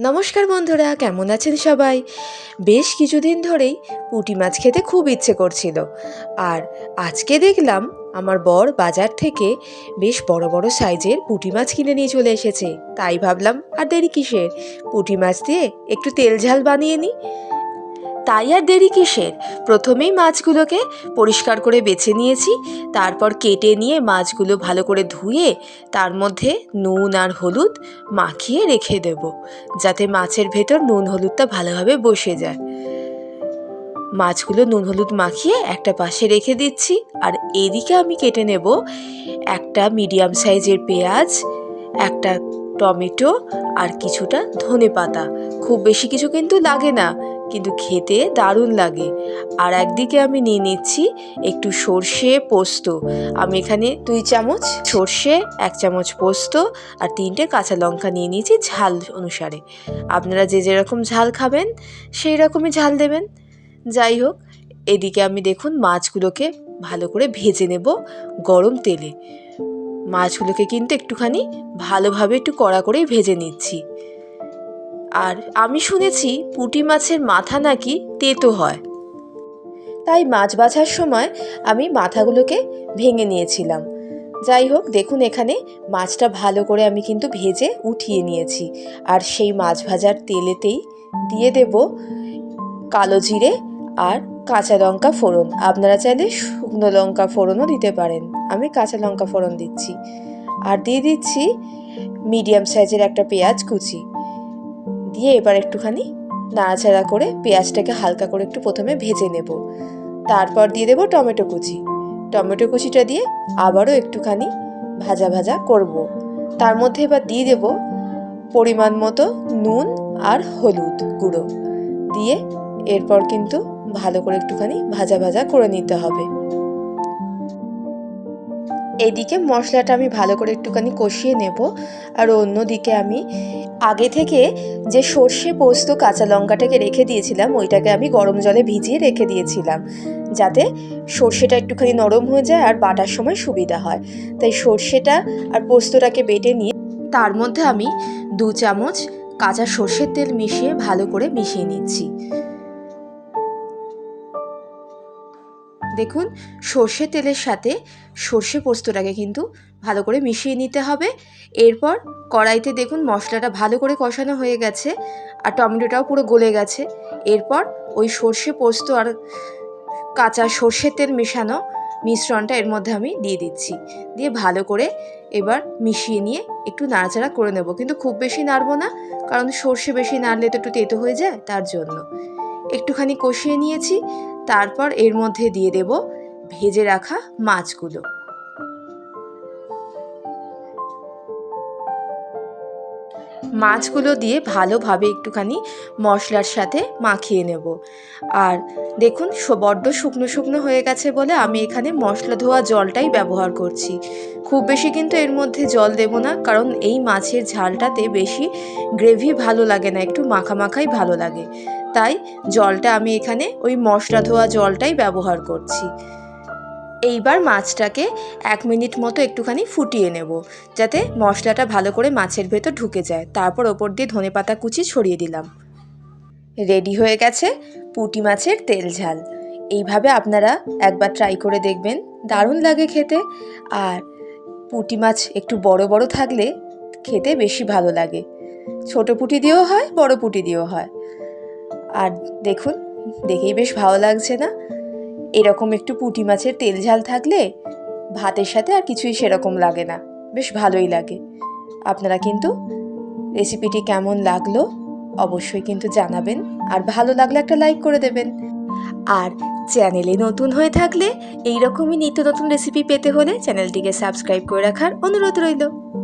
নমস্কার বন্ধুরা, কেমন আছেন সবাই? বেশ কিছুদিন ধরেই পুটি মাছ খেতে খুব ইচ্ছে করছিল। আর আজকে দেখলাম আমার বর বাজার থেকে বেশ বড় বড় সাইজের পুটি মাছ কিনে নিয়ে চলে এসেছে। তাই ভাবলাম, আর দেরি কিসের? পুটি মাছ দিয়ে একটু তেল ঝাল বানিয়ে নিই। তাই আর দেরি কিসের? প্রথমেই মাছগুলোকে পরিষ্কার করে বেছে নিয়েছি, তারপর কেটে নিয়ে মাছগুলো ভালো করে ধুয়ে তার মধ্যে নুন আর হলুদ মাখিয়ে রেখে দেব, যাতে মাছের ভেতর নুন হলুদটা ভালোভাবে বসে যায়। মাছগুলো নুন হলুদ মাখিয়ে একটা পাশে রেখে দিচ্ছি, আর এদিকে আমি কেটে নেব একটা মিডিয়াম সাইজের পেঁয়াজ, একটা টমেটো আর কিছুটা ধনে পাতা খুব বেশি কিছু কিন্তু লাগে না। কিন্তু খেতে দারুণ লাগে। আর একদিকে আমি নিয়ে নিচ্ছি একটু সর্ষে পোস্ত। আমি এখানে দুই চামচ সর্ষে, এক চামচ পোস্ত আর তিনটে কাঁচা লঙ্কা নিয়ে নিয়েছি ঝাল অনুসারে। আপনারা যে যেরকম ঝাল খাবেন, সেই রকমই ঝাল দেবেন। যাই হোক, এদিকে আমি দেখুন মাছগুলোকে ভালো করে ভেজে নেব গরম তেলে। মাছগুলোকে কিন্তু একটুখানি ভালোভাবে একটু কড়া করেই ভেজে নিচ্ছি। আর আমি শুনেছি পুঁটি মাছের মাথা নাকি তেতো হয়। তাই মাছ বাছার সময় আমি মাথাগুলোকে ভেঙে নিয়েছিলাম। যাই হোক, দেখুন এখানে মাছটা ভালো করে আমি কিন্তু ভেজে উঠিয়ে নিয়েছি। আর সেই মাছ ভাজার তেলেতেই দিয়ে দেব কালো জিরে আর কাঁচা লঙ্কা ফোড়ন। আপনারা চাইলে শুকনো লঙ্কা ফোড়নও দিতে পারেন। আমি কাঁচা লঙ্কা ফোড়ন দিচ্ছি। আর দিয়ে দিচ্ছি মিডিয়াম সাইজের একটা পেঁয়াজ কুচি। দিয়ে এবার একটুখানি নাড়াচাড়া করে পেঁয়াজটাকে হালকা করে একটু প্রথমে ভেজে নেব। তারপর দিয়ে দেবো টমেটো কুচি। টমেটো কুচিটা দিয়ে আবারও একটুখানি ভাজা ভাজা করব। তার মধ্যে এবার দিয়ে দেব পরিমাণ মতো নুন আর হলুদ গুঁড়ো। দিয়ে এরপর কিন্তু ভালো করে একটুখানি ভাজা ভাজা করে নিতে হবে। এদিকে মশলাটা আমি ভালো করে একটুখানি কষিয়ে নেব। আর অন্যদিকে আমি আগে থেকে যে সর্ষে পোস্ত, কাঁচা লঙ্কাটাকে রেখে দিয়েছিলাম, ওইটাকে আমি গরম জলে ভিজিয়ে রেখে দিয়েছিলাম, যাতে সর্ষেটা একটুখানি নরম হয়ে যায় আর বাটার সময় সুবিধা হয়। তাই সর্ষেটা আর পোস্তটাকে বেটে নিয়ে তার মধ্যে আমি দু চামচ কাঁচা সর্ষের তেল মিশিয়ে ভালো করে মিশিয়ে নিচ্ছি। দেখুন, সর্ষে তেলের সাথে সর্ষে পোস্তটাকে কিন্তু ভালো করে মিশিয়ে নিতে হবে। এরপর কড়াইতে দেখুন, মশলাটা ভালো করে কষানো হয়ে গেছে আর টমেটোটাও পুরো গলে গেছে। এরপর ওই সর্ষে পোস্ত আর কাঁচা সর্ষের তেল মেশানো মিশ্রণটা এর মধ্যে আমি দিয়ে দিচ্ছি। দিয়ে ভালো করে এবার মিশিয়ে নিয়ে একটু নাড়াচাড়া করে নেব। কিন্তু খুব বেশি নাড়বো না, কারণ সর্ষে বেশি নাড়লে তো একটু তেতো হয়ে যায় তার জন্য। একটুখানি কষিয়ে নিয়েছি, তারপর এর মধ্যে দিয়ে দেব ভেজে রাখা মাছগুলো। মাছগুলো দিয়ে ভালোভাবে একটুখানি মশলার সাথে মাখিয়ে নেব। আর দেখুন বড্ড শুকনো শুকনো হয়ে গেছে বলে আমি এখানে মশলা ধোয়া জলটাই ব্যবহার করছি। খুব বেশি কিন্তু এর মধ্যে জল দেব না, কারণ এই মাছের ঝালটাতে বেশি গ্রেভি ভালো লাগে না, একটু মাখা মাখাই ভালো লাগে। তাই জলটা আমি এখানে ওই মশলা ধোয়া জলটাই ব্যবহার করছি। এইবার মাছটাকে এক মিনিট মতো একটুখানি ফুটিয়ে নেব, যাতে মশলাটা ভালো করে মাছের ভেতর ঢুকে যায়। তারপর ওপর দিয়ে ধনে পাতা কুচি ছড়িয়ে দিলাম। রেডি হয়ে গেছে পুঁটি মাছের তেল ঝাল। এইভাবে আপনারা একবার ট্রাই করে দেখবেন, দারুণ লাগে খেতে। আর পুঁটি মাছ একটু বড় বড় থাকলে খেতে বেশি ভালো লাগে। ছোট পুঁটি দিয়েও হয়, বড় পুঁটি দিয়েও হয়। আর দেখুন, দেখেই বেশ ভালো লাগছে না? এরকম একটু পুঁটি মাছের তেল ঝাল থাকলে ভাতের সাথে আর কিছুই সেরকম লাগে না। বেশ ভালোই লাগে। আপনারা কিন্তু রেসিপিটি কেমন লাগল অবশ্যই কিন্তু জানাবেন আর ভালো লাগলে একটা লাইক করে দেবেন। আর চ্যানেলে নতুন হয়ে থাকলে এই রকমই নিত্য নতুন রেসিপি পেতে হলে চ্যানেলটিকে সাবস্ক্রাইব করে রাখার অনুরোধ রইল।